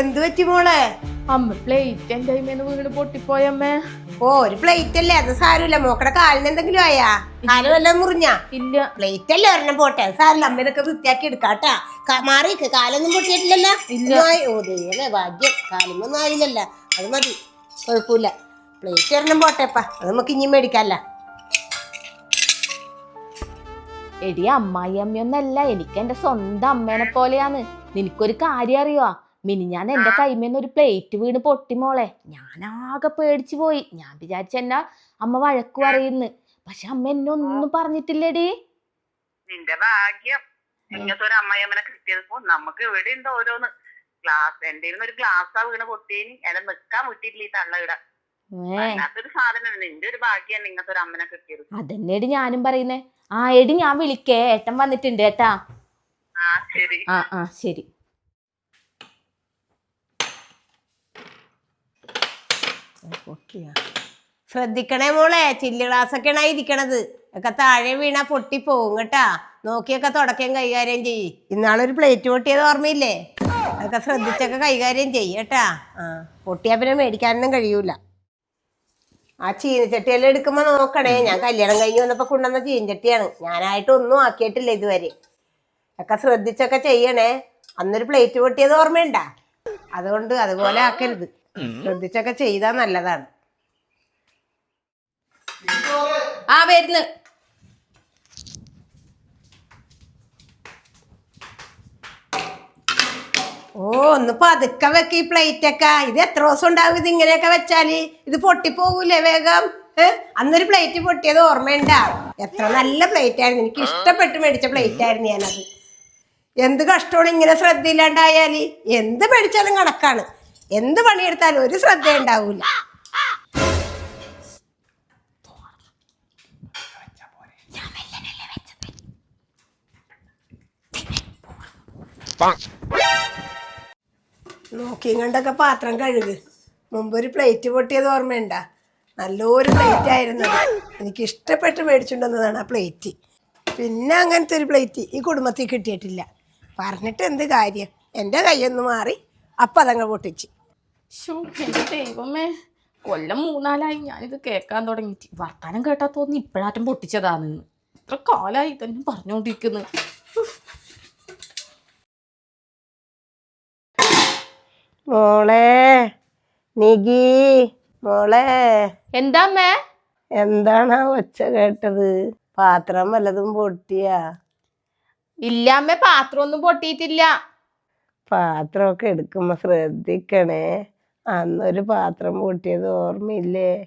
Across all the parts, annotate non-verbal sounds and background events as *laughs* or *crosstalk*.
എന്ത് പറ്റി മോളെ? അമ്മ പ്ലേറ്റ് എന്റെ വീണ് പൊട്ടിപ്പോയമ്മേ ഓ ഒരു പ്ലേറ്റ് അല്ലേ? അത് സാരമില്ല. മോക്കടെ കാലിന് എന്തെങ്കിലും ആയാ? കാൽ വല്ലതും മുറിഞ്ഞ? ഇല്ല. പ്ലേറ്റ് അല്ലേ ഒരെണ്ണം പോട്ടെ? സാരമില്ല. അമ്മ ഇതൊക്കെ വൃത്തിയാക്കി എടുക്കാട്ടാ. മാറിക്ക്. കാലൊന്നും പൊട്ടിയിട്ടില്ലല്ലോ? ഓ ദൈവമേ ഭാഗ്യം. കാലൊന്നും ആയില്ലല്ലോ. അത് മതി. കുഴപ്പമില്ല. പ്ലേറ്റ് ഒരെണ്ണം പോട്ടെപ്പാ അത് നമുക്ക് ഇനിയും മേടിക്കാല്ല. എടി അമ്മായി അമ്മയൊന്നല്ല. എനിക്ക് എന്റെ സ്വന്തം അമ്മേനെ പോലെയാണ്. നിനക്കൊരു കാര്യം അറിയോ മിനിഞ്ഞാന്ന് എന്റെ കൈമേന്ന് ഒരു പ്ലേറ്റ് വീണ് പൊട്ടി മോളെ. ഞാനാകെ പേടിച്ചു പോയി. ഞാൻ വിചാരിച്ച എന്നാ അമ്മ വഴക്ക് പറയുന്നു. പക്ഷെ അമ്മ എന്നെ ഒന്നും പറഞ്ഞിട്ടില്ലേടി. നിന്റെ ഭാഗ്യം. ഇങ്ങനത്തെ ഒരു അമ്മയമ്മനെ കിട്ടിയപ്പോ നമുക്ക് ഇവിടെ ഉണ്ട് ഓരോന്ന്. ഗ്ലാസ് എന്റെ ഒരു ഗ്ലാസ്സാ വീണ് പൊട്ടിയനി. എന്നെ നിക്കാൻ വിട്ടിട്ടില്ല ഈ തള്ള സാധനം നിന്റെ ഒരു ഭാഗ്യാണ് ഇങ്ങനത്തെ ഒരു അമ്മനെ കിട്ടിയത്. അതന്നെടി ഞാനും പറയുന്നേ. ആ എടി ഞാൻ വിളിക്കേ. ഏട്ടൻ വന്നിട്ടുണ്ട് ഏട്ടാ ആ ശരി. ആ ആ ശരി. ശ്രദ്ധിക്കണേ മോളെ ചില്ല് ഒക്കെ ഇരിക്കണത്. ഒക്കെ താഴെ വീണ പൊട്ടി പോകും കേട്ടാ. നോക്കിയൊക്കെ തുടക്കം കൈകാര്യം ചെയ്യ്. ഇന്നാളൊരു പ്ലേറ്റ് പൊട്ടിയത് ഓർമ്മയില്ലേ? അതൊക്കെ ശ്രദ്ധിച്ചൊക്കെ കൈകാര്യം ചെയ്യ് കേട്ടാ. ആ പൊട്ടിയാ പിന്നെ മേടിക്കാനൊന്നും കഴിയൂല. ആ ചീനച്ചട്ടിയെല്ലാം എടുക്കുമ്പോ നോക്കണേ. ഞാൻ കല്യാണം കഴിഞ്ഞ് വന്നപ്പോ കൊണ്ടുവന്ന ചീനച്ചട്ടിയാണ്. ഞാനായിട്ട് ഒന്നും ആക്കിയിട്ടില്ല ഇതുവരെ. ഒക്കെ ശ്രദ്ധിച്ചൊക്കെ ചെയ്യണേ. അന്നൊരു പ്ലേറ്റ് പൊട്ടിയത് ഓർമ്മയുണ്ടാ? അതുകൊണ്ട് അതുപോലെ ആക്കരുത്. ശ്രദ്ധിച്ചൊക്കെ ചെയ്താ നല്ലതാണ്. ആ വരുന്നു. ഓ ഒന്ന് പതുക്കെ വെക്ക ഈ പ്ലേറ്റ് ഒക്കെ. ഇത് എത്ര ദിവസം ഉണ്ടാവും ഇത് ഇങ്ങനെയൊക്കെ വെച്ചാൽ? ഇത് പൊട്ടിപ്പോകൂലേ വേഗം? ഏഹ് അന്നൊരു പ്ലേറ്റ് പൊട്ടിയത് ഓർമ്മയുണ്ടാവും എത്ര നല്ല പ്ലേറ്റ് ആയിരുന്നു. എനിക്ക് ഇഷ്ടപ്പെട്ട് മേടിച്ച പ്ലേറ്റ് ആയിരുന്നു ഞാനത്. എന്ത് കഷ്ടമാണ് ഇങ്ങനെ ശ്രദ്ധയില്ലാണ്ടായാൽ? എന്ത് മേടിച്ചാലും കണക്കാണ്. എന്ത് പണിയെടുത്താലും ഒരു ശ്രദ്ധ ഉണ്ടാവൂല നോക്കിയും കണ്ടൊക്കെ പാത്രം കഴുക്. മുമ്പ് ഒരു പ്ലേറ്റ് പൊട്ടിയത് ഓർമ്മയുണ്ടാ? നല്ലൊരു പ്ലേറ്റ് ആയിരുന്നു എനിക്ക് ഇഷ്ടപ്പെട്ട് മേടിച്ചുകൊണ്ടുവന്നതാണ് ആ പ്ലേറ്റ് പിന്നെ അങ്ങനത്തെ ഒരു പ്ലേറ്റ് ഈ കുടുംബത്തിൽ കിട്ടിയിട്ടില്ല. പറഞ്ഞിട്ട് എന്ത് കാര്യം? എന്റെ കൈയൊന്ന് മാറി. അപ്പം അതങ്ങ് പൊട്ടിച്ച്. ദൈവമേ കൊല്ലം മൂന്നാലായി ഞാനിത് കേൾക്കാൻ തുടങ്ങിയിട്ട്. വർത്താനം കേട്ടാ തോന്നി ഇപ്പോഴാറ്റം പൊട്ടിച്ചതാണെന്ന് ഇത്ര കാലായി തന്നെ പറഞ്ഞുകൊണ്ടിരിക്കുന്നു മോളെ നികി മോളെ. എന്താമ്മേ? എന്താണ് ആ ഒച്ച കേട്ടത്? പാത്രം വല്ലതും പൊട്ടിയാ? ഇല്ലാമ്മേ പാത്രം ഒന്നും പൊട്ടിയിട്ടില്ല. പാത്രമൊക്കെ എടുക്കുമ്പോ ശ്രദ്ധിക്കണേ. അന്നൊരു പാത്രം പൊട്ടിയത് ഓർമ്മയില്ലേ?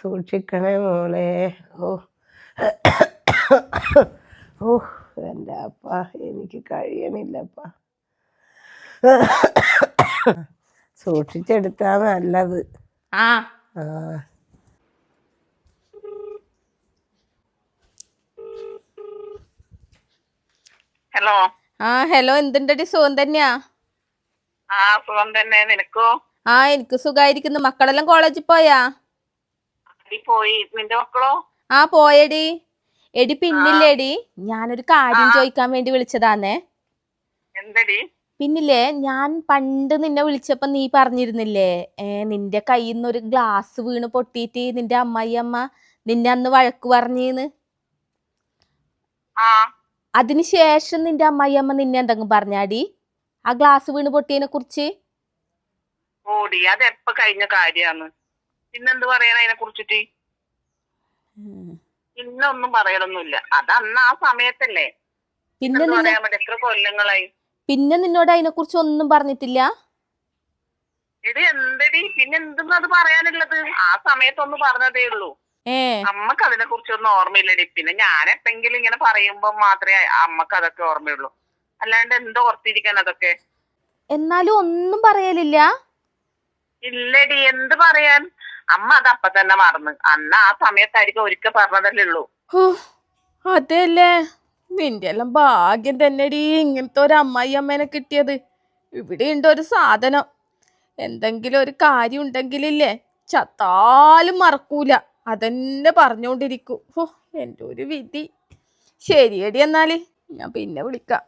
സൂക്ഷിക്കണേ മോളെ. ഓ. ഓ എന്റെ അപ്പ എനിക്ക് കഴിയണില്ലപ്പ. സൂക്ഷിച്ചെടുത്താ നല്ലത്. ആ. ആ. ഹലോ. ആ ഹലോ എന്തുണ്ടടി? സുഖം തന്നെയാ? ആ സുഖം തന്നെ. നിനക്കോ? ആ എനിക്ക് സുഖായിരിക്കുന്നു. മക്കളെല്ലാം കോളേജിൽ പോയാ? പോയി. നിന്റെ മക്കളോ? ആ പോയടി. എടി പിന്നില്ലേടി. ഞാനൊരു കാര്യം ചോദിക്കാൻ വേണ്ടി വിളിച്ചതാന്നേ. എന്തടി? പിന്നില്ലേ ഞാൻ പണ്ട് നിന്നെ വിളിച്ചപ്പോ നീ പറഞ്ഞിരുന്നില്ലേ ഏ നിന്റെ കയ്യിൽ നിന്ന് ഒരു ഗ്ലാസ് വീണ് പൊട്ടിയിട്ട് നിന്റെ അമ്മായി അമ്മ നിന്നെ അന്ന് വഴക്ക് പറഞ്ഞീന്ന്? ആ അതിന് ശേഷം നിന്റെ അമ്മയമ്മ നിന്നെ എന്തെങ്കിലും പറഞ്ഞാടി? ആ ഗ്ലാസ് വീണ് പൊട്ടിയതിനെ കുറിച്ച്? ഓടി അത് എപ്പ കഴിഞ്ഞ കാര്യാണ് പിന്നെന്ത് പറയാൻ അതിനെ കുറിച്ചിട്ട്? ഇന്നൊന്നും പറയലൊന്നുമില്ല. അത് അന്ന് ആ സമയത്തല്ലേ. പിന്നെ എത്ര കൊല്ലങ്ങളായി? പിന്നെ നിന്നോട് അതിനെ കുറിച്ച് ഒന്നും പറഞ്ഞിട്ടില്ല? എടി എന്തടി? പിന്നെ എന്തെന്ന് അത് പറയാനുള്ളത്? ആ സമയത്തൊന്നും പറഞ്ഞതേ ഉള്ളൂ. അമ്മയ്ക്ക് അതിനെ കുറിച്ചൊന്നും ഓർമ്മയില്ലടി. പിന്നെ ഞാൻ എപ്പെങ്കിലും ഇങ്ങനെ പറയുമ്പോ മാത്രമേ അമ്മയ്ക്ക് അതൊക്കെ ഓർമ്മയുള്ളൂ. അല്ലാണ്ട് എന്തോ ഓർത്തിരിക്കാൻ അതൊക്കെ? എന്നാലും ഒന്നും പറയലില്ല. ഇല്ലടി എന്ത് പറയാൻ? അമ്മ അത് അപ്പൊ തന്നെ മറന്ന്. അന്ന് ആ സമയത്തായിരിക്കും ഒരിക്കൽ പറഞ്ഞതല്ലേ ഉള്ളൂ. അതെല്ലേ? നിന്റെ എല്ലാം ഭാഗ്യം തന്നെടി ഇങ്ങനത്തെ ഒരു അമ്മായി അമ്മേനെ കിട്ടിയത്. ഇവിടെ ഉണ്ട് ഒരു സാധനം. എന്തെങ്കിലും ഒരു കാര്യം ഉണ്ടെങ്കിലില്ലേ ചത്താലും മറക്കൂല. അതന്നെ പറഞ്ഞോണ്ടിരിക്കും. ഓ എന്റെ ഒരു വിധി. ശരിയടി എന്നാൽ ഞാൻ പിന്നെ വിളിക്കാം.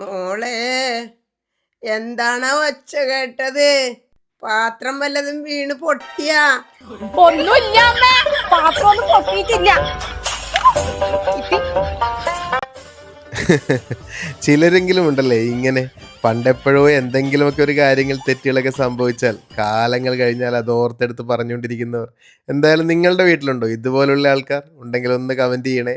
മോളെ എന്താണ് ഒച്ച കേട്ടത്? പാത്രം വല്ലതും വീണ് പൊട്ടിയാ? ഒന്നുമില്ല പാത്രം ഒന്നും പൊട്ടിയിട്ടില്ല. *laughs* ചിലരെങ്കിലും ഉണ്ടല്ലേ ഇങ്ങനെ പണ്ടെപ്പോഴോ എന്തെങ്കിലുമൊക്കെ ഒരു കാര്യങ്ങൾ തെറ്റുകളൊക്കെ സംഭവിച്ചാൽ കാലങ്ങൾ കഴിഞ്ഞാൽ അത് ഓർത്തെടുത്ത് പറഞ്ഞുകൊണ്ടിരിക്കുന്നവർ. എന്തായാലും നിങ്ങളുടെ വീട്ടിലുണ്ടോ? ഇതുപോലുള്ള ആൾക്കാർ? ഉണ്ടെങ്കിൽ ഒന്ന് കമന്റ് ചെയ്യണേ.